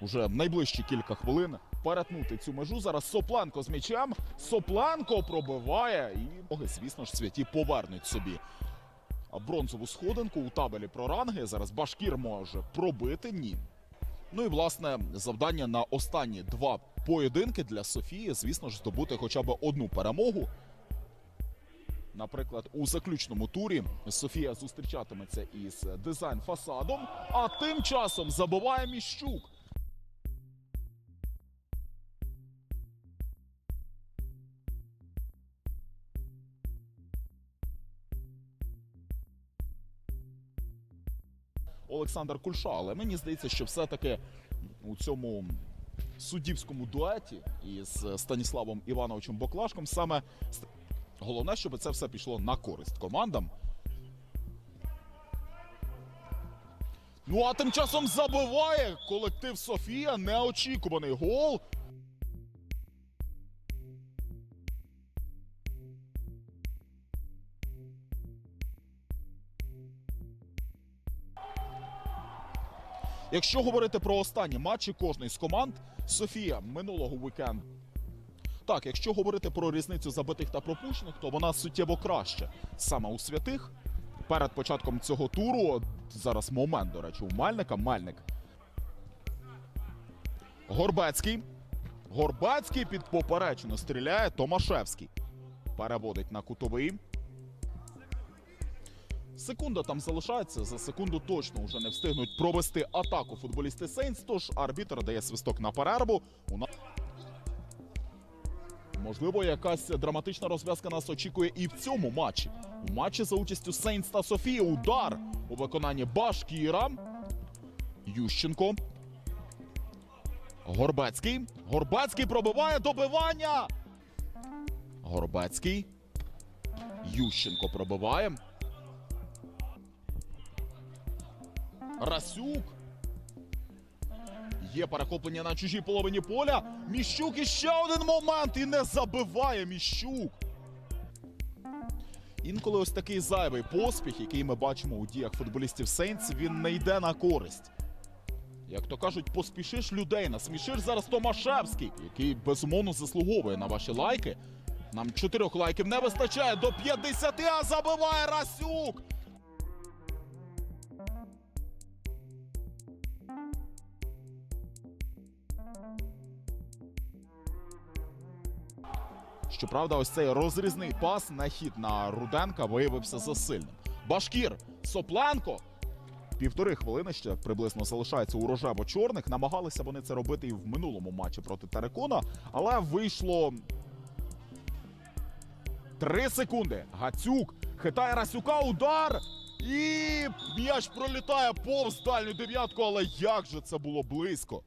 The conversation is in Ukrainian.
Уже найближчі кілька хвилин перетнути цю межу. Зараз Сопланко з м'ячем. Сопланко пробиває і ноги, звісно ж, святі повернуть собі бронзову сходинку у табелі про ранги. Зараз Башкір може пробити. Ні. Ну і власне завдання на останні два поєдинки для Софії, звісно ж, здобути хоча б одну перемогу. Наприклад, у заключному турі Софія зустрічатиметься із дизайн фасадом, а тим часом забиває Міщук. Олександр Кульша. Але мені здається, що все-таки у цьому суддівському дуеті із Станіславом Івановичем Боклашком саме головне, щоб це все пішло на користь командам. Ну а тим часом забиває колектив Софія неочікуваний гол. Якщо говорити про останні матчі кожної з команд, Софія минулого вікенду. Так, якщо говорити про різницю забитих та пропущених, то вона суттєво краще. Саме у святих перед початком цього туру зараз момент, до речі, у Мельника. Мельник. Горбецький. Горбецький під поперечину стріляє. Томашевський. Переводить на кутовий. Секунда там залишається. За секунду точно вже не встигнуть провести атаку футболісти Сейнс. Тож арбітр дає свисток на перерву. У нас Можливо, якась драматична розв'язка нас очікує і в цьому матчі. У матчі за участю Сейнс та Софії удар у виконанні Башкіра. Ющенко. Горбецький. Горбецький пробиває добивання. Горбецький. Ющенко пробиває. Расюк. Є перехоплення на чужій половині поля. Міщук і ще один момент і не забиває Міщук. Інколи ось такий зайвий поспіх, який ми бачимо у діях футболістів Сейнс, він не йде на користь. Як то кажуть, поспішиш людей, насмішиш зараз Томашевський, який безумовно заслуговує на ваші лайки. Нам чотирьох лайків не вистачає до 50, а забиває Расюк. Щоправда, ось цей розрізний пас на хід на Руденка виявився засильним. Башкір Сопленко. Півтори хвилини ще приблизно залишається у рожево-чорних. Намагалися вони це робити і в минулому матчі проти Терекона, але вийшло три секунди. Гацюк хитає Расюка, удар. І м'яч пролітає повз дальню дев'ятку, але як же це було близько.